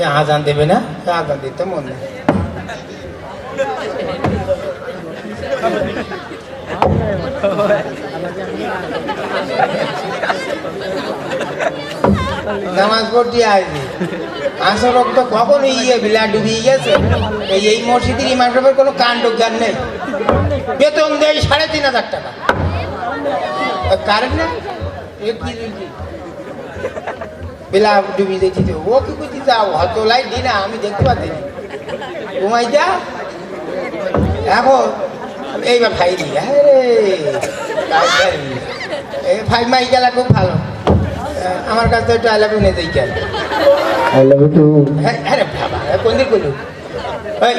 এ আজান দেবে না? আজান দিতে মন নেই নামাজ কখন ডুবিয়ে গেছে? এই মসজিদের কোনো নেই। বেতন দেয় সাড়ে তিন হাজার টাকা। কারেন্ট না? বেলা ডুবিয়ে দেখছি। তো ও কি করছি যাও হয়তো লাইট দি না আমি দেখতে পাচ্ছি ঘুমাই যা। এখন এইবার খাই দি এই ফাইভ মাই গেলা খুব ভালো। আমার কাছে একটু আই লাভ ইউ নেই কেন আই লাভ ইউ টু হ্যাঁ হ্যাঁ রে বাবা এ কোন দিক করলু? এই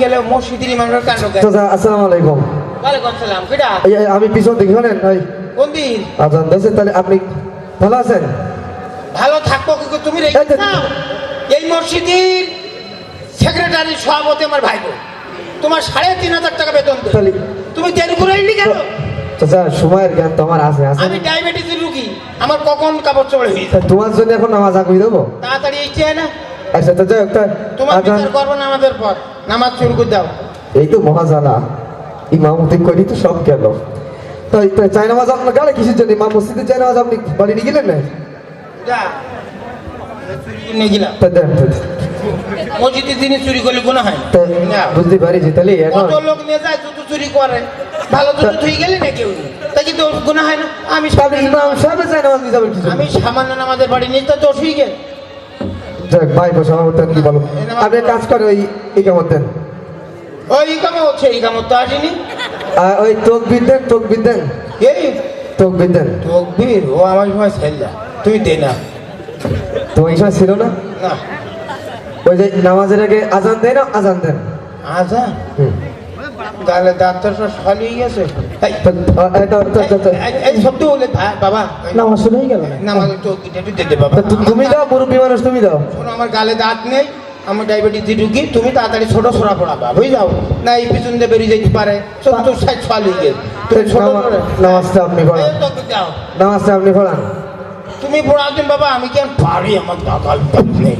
গেলে মসজিদের ইমামের কাণ্ড আসসালামু আলাইকুম। ওয়ালাইকুম সালাম কেডা? আমি পিছন দিকে শোনেন কোন দিন তাহলে আপনি ভালো আছেন? ভালো থাকব কিন্তু তুমি রেখে এই যে- দাও। এই মসজিদের সেক্রেটারি সভাপতি আমার ভাই তোমার সাড়ে তিন হাজার টাকা বেতন। তুমি দেরি করে কেন? সময়ের জ্ঞান তো আমার আছে আছে। আমি ডায়াবেটিসের রুগী। আমার কখন কাপড় তোমার জন্য এখন নামাজ আগুই দেবো। তাড়াতাড়ি না। আচ্ছা তো যাই তোমার বিচার করব না আমাদের পর। নামাজ শুরু করে দাও। এই তো মহাজালা। ইমামতি করি তো সব গেল। তাই তাই চাই নামাজ আপনার গাড়ি কিসের জন্য? ইমাম মসজিদে চাই নামাজ আপনি বাড়ি নিয়ে গেলেন না? যা। চুরি করে নিয়ে গেলাম। তা দেন তো। মসজিদের দিনে চুরি করলে গুণ হয়। না তা না। বুঝতে পারি তাহলে কত লোক নিয়ে যায় জুতো চুরি করে। ভালো জুতো ধুই গেলে না কেউ তা কিন্তু গুণা হয় না। আমি তাহলে ইমাম সাহেব চাই নামাজ নিয়ে যাবেন কিছু। আমি সামান্য আমাদের বাড়ি নিয়ে তো দোষ হয়ে গেল। যাক ভাই বসে আমার কি বলো? আপনি কাজ করে ওই ইকামত দেন। ওই কামে হচ্ছে এই কামত তো আসেনি। আর ওই তকবির দেন তকবির দেন। এই তকবির দেন। তকবীর ও আমার সময় ছেল্লা তুই দে না। তো এই সময় ছিল না? না। ওই যে নামাজের আগে আজান দেয় না? আজান দেন। আজা হুম। তাহলে ডাক্তার সব হয়ে গেছে। শব্দ বলে বাবা নামাজ শুনে গেল দে বাবা। তুমি দাও মুরব্বী মানুষ তুমি দাও। আমার গালে দাঁত নেই আমার ডায়াবেটিস ঢুকি তুমি তাড়াতাড়ি ছোট সরা পড়াবা না এই পিছন দিয়ে বেরিয়ে যেতে পারে। সত্তর ষাট ছয় হয়ে নামাজটা আপনি পড়ান। নামাজটা আপনি পড়ান। তুমি পড়াও দিন বাবা আমি কেন পারি আমার দাদাল তুমি?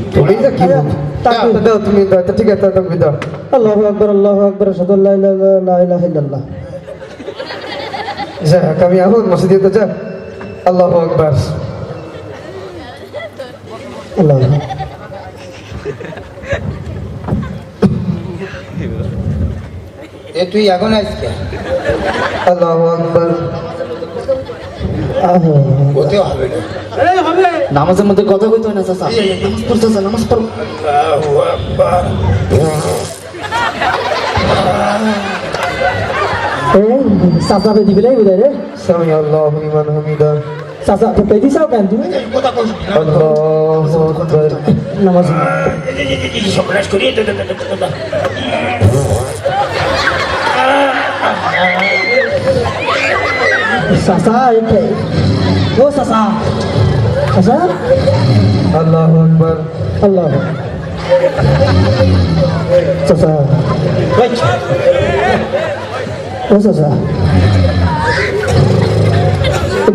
দাও, তুমি দাও তো ঠিক আছে তকবির দাও। আল্লাহু আকবার আল্লাহু আকবার ইলাহা লা ইলাহা ইল্লাল্লাহ। যাক আমি এখন মসজিদে তো যা। আল্লাহ আকবার। আল্লাহ এ তুই এখন আজকে আল্লাহ আকবার। আহ। হতে হবে না। নামাজের মধ্যে কথা কইতো না চাচা নামাজ নামাজ পড় আল্লাহু আকবার। এই চাচা পে দিবিলাই বুঝাই রে সামি আল্লাহ ইমান হামিদা চাচা তো পে দিছাও কেন তুমি নামাজ সর্বনাশ করি, দে, দে, দে, দে, দে, দে। চাচা ও চাচা চাচা আল্লাহ আকবার। আল্লাহ চাচা ও চাচা।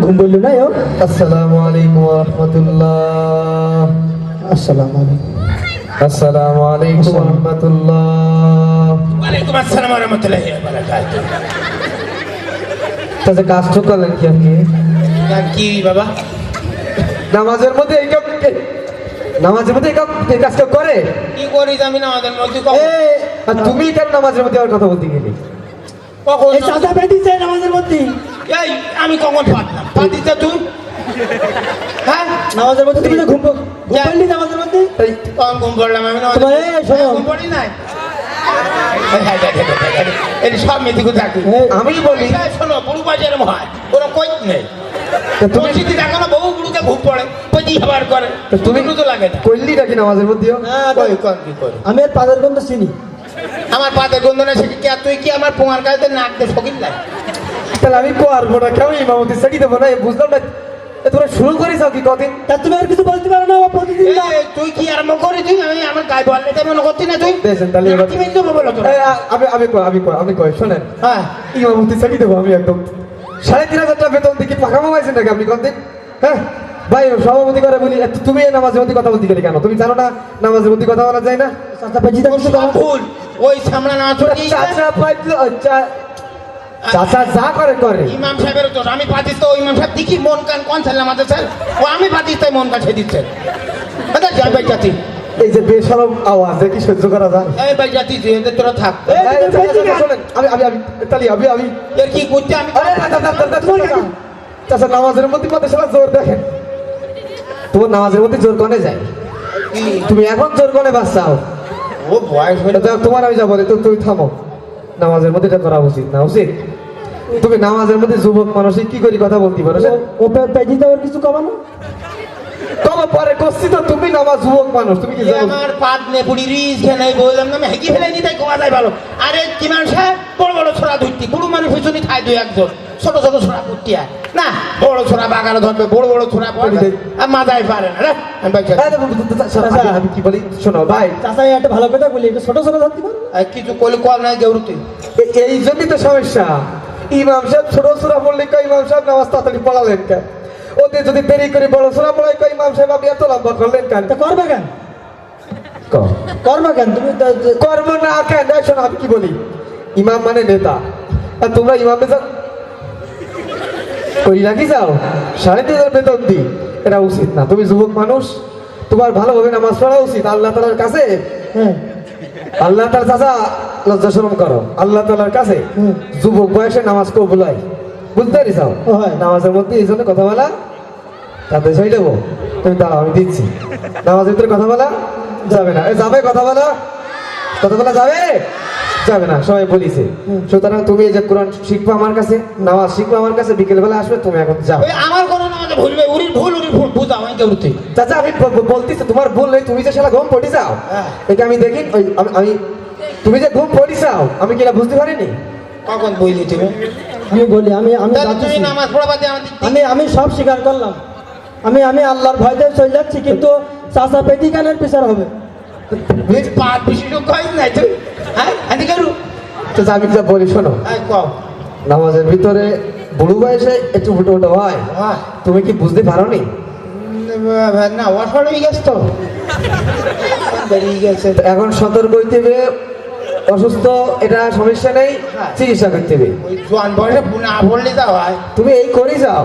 ঘুম বললি না ও আসসালামু আলাইকুম ওয়া রাহমাতুল্লাহ। আসসালামু আলাইকুম। আসসালামু আলাইকুম ওয়া রাহমাতুল্লাহ। ওয়ালাইকুম আসসালাম ওয়া রাহমাতুল্লাহি ওয়া বারাকাতুহু। তাতে কাজ তো করলেন কি আপনি? কি বাবা? নামাজের মধ্যে এই কাজ নামাজের মধ্যে এই কাজ এই কাজটা করে? কি করিস আমি নামাজের মধ্যে? আর তুমি কেন নামাজের মধ্যে আমার কথা বলতে গেলি? কখন? এই চাচা পে দিছে নামাজের মধ্যে। এই আমি কখন পারলাম পাতিস তুই? হ্যাঁ? নামাজের মধ্যে তুমি ঘুম ঘুম পারলি নামাজের মধ্যে? এই, কখন ঘুম পড়লাম আমি না তোমার এই, শোনো। ঘুম পড়ি নাই। সব এই, আমি বলি শোনো বুড়ু বাজারে হয় ওরা কই নেই। তা তুমি পরিস্থিতি দেখো না বহু বুড়ুকে ঘুম পড়ে করে? তুমি তো লাগে না। করলি নাকি নামাজের মধ্যেও কই কন কি করে? আমি আর পাদের গন্ধ চিনি। আমার পাতের গন্ধ না সেটি তুই কি আমার কাছে নাক দিয়ে ফকির লাগে তাহলে আমি পারব না কেমন ইমামতি সাকি দেবো না বুঝলাম না। তোরা শুরু করিস কি কদিন? তা তুমি আর কিছু বলতে পারো না প্রতিদিন তুই কি আরম্ভ করে তুই আমি আমার গায়ে বল এটা মনে করছি না তুই? দেখেন তাহলে এবার- আমি আমি আমি কই আমি কই শোনেন। হ্যাঁ। ইমামতি দেবো আমি একদম। সাড়ে তিন হাজার টাকা বেতন দেখি পাকা মামাইছেন নাকি আপনি কদিন হ্যাঁ? ভাই সভাপতি করে বলি তুমি এই নামাজের মধ্যে কথা বলতে গেলে কেন? তুমি জানো না নামাজের মধ্যে কথা বলা যায় না? চাচা বসে ভুল ওই সামনে না ছড়িয়ে চাচা চা- চাচা যা করে করে। ইমাম সাহেবের তো আমি পাতিস তো ইমাম সাহেব দেখি মন কান কোন ছেলে আমাদের স্যার? ও আমি পাতিস তাই মন সে দিচ্ছে। আচ্ছা যাই ভাই জাতি এই যে বেসরম আওয়াজ দেখি সহ্য করা যায় এই ভাই জাতি তুই এদের তোরা থাক আমি আমি আমি তালি আমি আমি এর কি করতে আমি চাচা, নামাজের মধ্যে মধ্যে সারা জোর দেখেন তোমার নামাজের মধ্যে জোর কনে যায় কি? তুমি এখন জোর কনে বাঁচাও ও বয়স হয়ে তোমার আমি যাব তো তুমি থামো নামাজের মধ্যে এটা করা উচিত না উচিত তুমি নামাজের মধ্যে যুবক মানুষের কি করে কথা বলতে পারো ও পেঁচিতে ওর কিছু কমানো কবে পরে করছি তো তুমি নামাজ যুবক মানুষ তুমি কি জানো? আমার পাত নে পুরি রিস খেয়ে বললাম না ফেলে নি তাই কোয়া যায় ভালো। আরে কি মানুষ হ্যাঁ? বড় বড় ছোড়া ধরতি বুড়ো মানুষ পেছনে খায় দুই একজন ছোট ছোট ছোড়া করতি আর না বড় ছোড়া বাগানে ধরবে বড় বড় ছোড়া পড়বে আর মাথায় পারে না রে চাচা, আমি- কি বলি শোনো ভাই। চাচা একটা ভালো কথা বলি একটু ছোট ছোট ধরতে পারো? কিছু কলে কল নাই গেউরুতে এই জন্যই তো সমস্যা। ইমাম সাহেব ছোট পড়লে কই ইমাম সাহেব নামাজ তাড়াতাড়ি পড়ালেন কেন? ওদের যদি দেরি করে বড় সুরা পড়ায় কই ইমাম সাহেব আপনি এত লম্বা করলেন কেন? তা করবে কেন? কর। করবে কেন? তুমি কর্ম না কেন? শোনো আমি কি বলি? ইমাম মানে নেতা। আর তোমরা ইমামে যাও করি রাখি যাও সাড়ে তিন হাজার বেতন দি এটা উচিত না। তুমি যুবক মানুষ তোমার ভালোভাবে নামাজ পড়া উচিত। আল্লাহ তালার কাছে হ্যাঁ। আল্লাহ তার চাচা লজ্জা শরম করো। আল্লাহ তালার কাছে যুবক বয়সে নামাজ কবুল হয়। বুঝতে পারি চাও? নামাজের মধ্যে এই জন্য কথা বলা তাতে ছয় দেবো। তুমি দাও আমি দিচ্ছি। নামাজের ভিতরে কথা বলা যাবে না। যাবে কথা বলা। কথা বলা যাবে? যাবে না সবাই বলিছে। সুতরাং তুমি এই যে কোরআন শিখব আমার কাছে নামাজ শিখব আমার কাছে বিকেল বেলা আসবে তুমি এখন যাও। আমার কোনো নামাজে ভুলবে উড়ির ভুল উড়ির ভুল বুঝাও আমি গেউরুতে চাচা আমি বলতেছি তোমার ভুল নেই তুমি যে সেটা ঘুম পড়ি যাও। হ্যাঁ। এটা আমি দেখি ওই আমি- আমি তুমি যে ঘুম পড়ি যাও আমি কি এটা বুঝতে পারিনি? কখন বইলি তুমি? আমি বলি আমি আমি। নামাজ পড়া বাদে আমি আমি সব স্বীকার করলাম। আমি আমি আল্লাহর ভয়তে চলে যাচ্ছি কিন্তু চাচা পেটি কানের বিচার হবে। তুই পাঁচ বিশেষজ্ঞ হয় না তুই? হ্যাঁ? চাচা আমি যা বলি শোনো। হ্যাঁ কও। নামাজের ভিতরে বুড়ো বয়সে একটু ফুটো ফুটো হয়। হ্যাঁ। তুমি কি বুঝতে পারো নি না অসর হয়ে গেছে তো। বেরিয়ে গেছে। তো এখন সতর্ক হইতে হবে অসুস্থ এটা সমস্যা নেই হ্যাঁ। চিকিৎসা করতে হবে। ওই জোয়ান বয়সে না তা হয়। তুমি এই করে যাও।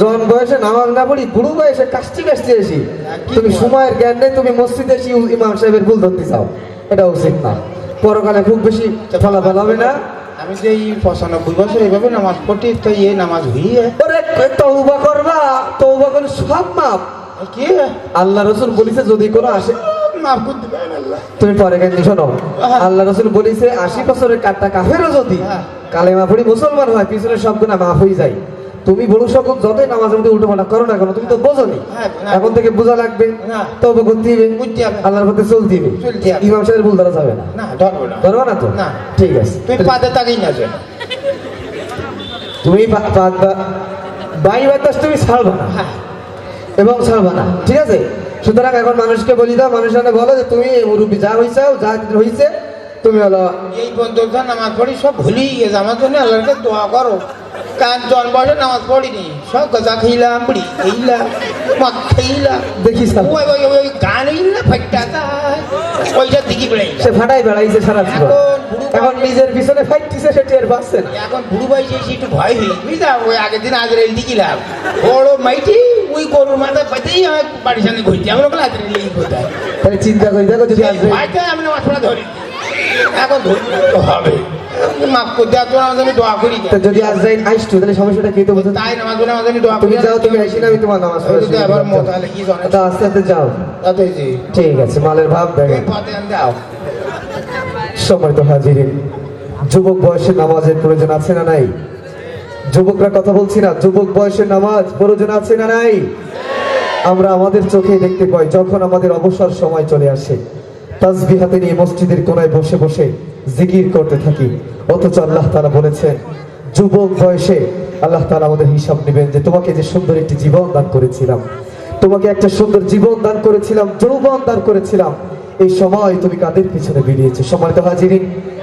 জন বয়সে নামাজ না পড়ি বুড়ো বয়সে কাশতে কাশতে এসি কি তুমি সময়ের জ্ঞান নেই তুমি মসজিদে এসে ইমাম সাহেবের ভুল ধরতে চাও। এটা উচিত না। পরকালে খুব বেশি ফলাফল হবে না। আমি যে এই পঁচানব্বই বছর এইভাবে নামাজ পড়ি তো ইয়ে নামাজ হইয়ে। তৌবা করবা? তৌবা করে সব মাপ। কি? আল্লাহ রসুল বলিছে যদি কোনো আসে তুমি পরে কেন শোনো। আল্লাহ রসুল বলিছে আশি বছরের কাটটা কাফেরও যদি হ্যাঁ। কালেমা পড়ি মুসলমান হয় পিছনে সব গুণা মাফ হয়ে যায়। তুমি বড় সকল যতই নামাজের মধ্যে উল্টো পাল্টা করো না কেন তুমি তো বোঝনি। হ্যাঁ, না। এখন থেকে বোঝা লাগবে। তবে করতে হবে আল্লাহর পথে চলতে হবে। ইমাম সাহেবের ভুল ধরা যাবে না। না ধরবো না। তো? না। ঠিক আছে। তুই পাতে তাকেই না তুমি বাই বাতাস তুমি ছাড়বা না। হ্যাঁ। এবং ছাড়বা না। ঠিক আছে? সুতরাং এখন মানুষকে বলি দাও মানুষ বলো যে তুমি মুরব্বী যা হয়েছে যা হয়েছে তুমি হলো এই বন্ধুর নামাজ পড়ি সব ভুলেই গেছে। আমার জন্য আল্লাহকে দোয়া করো। কারণ জন বয়সে নামাজ পড়িনি। সব গজা খেইলাম বুড়ি খেইলাম মদ খেইলাম। দেখিস না। ওই ওই ওই গান না ফাইটা ওইটা দিকে বেড়ে সে ফাটাই বেড়াইছে সারা জীবন। এখন নিজের পিছনে ফাইটছে সে টের পাচ্ছে না। এখন বুড়ো বয়সে এসে একটু ভয় হই বুঝলাম ওই আগের দিন আজ রেল দিকিলাম বড় মাইটি ওই গরুর মাথায় পাইতেই আমার বাড়ির সামনে ঘুরছি। আমরা ওখানে আজ রেল কোথায়? তাহলে চিন্তা করি দেখো যদি আসবে। ভাইটাই আমি নামাজ পড়া ধরি এখন ধরি তো হবে। মাফ করে দেওয়া তোমার আমাদের আমি দোয়া করি যদি আজ যাই আইসটো তাহলে সমস্যাটা কি তো তাই নামাজ পড়ে আমাদের আমি দোয়া করি যাও তুমি আইসি না আমি তোমার নামাজ পড়া শুরু আবার মত তাহলে কি জানে তা আস্তে আস্তে যাও। তাতে জি। ঠিক আছে মালের ভাব এই পথে আন দাও। সময় তো হাজিরিন যুবক বয়সে নামাজের প্রয়োজন আছে না নাই? যুবকরা কথা বলছি না যুবক বয়সে নামাজ প্রয়োজন আছে না নাই? আমরা আমাদের চোখে দেখতে পাই যখন আমাদের অবসর সময় চলে আসে তাসবি হাতে নিয়ে মসজিদের কোনায় বসে বসে জিকির করতে থাকি। অথচ আল্লাহ তালা বলেছেন, যুবক বয়সে আল্লাহ তালা আমাদের হিসাব নেবেন যে, তোমাকে যে সুন্দর একটি জীবন দান করেছিলাম, তোমাকে একটা সুন্দর জীবন দান করেছিলাম, যৌবন দান করেছিলাম, এই সময় তুমি কাদের পিছনে বেরিয়েছো? সময় তো হাজিরিন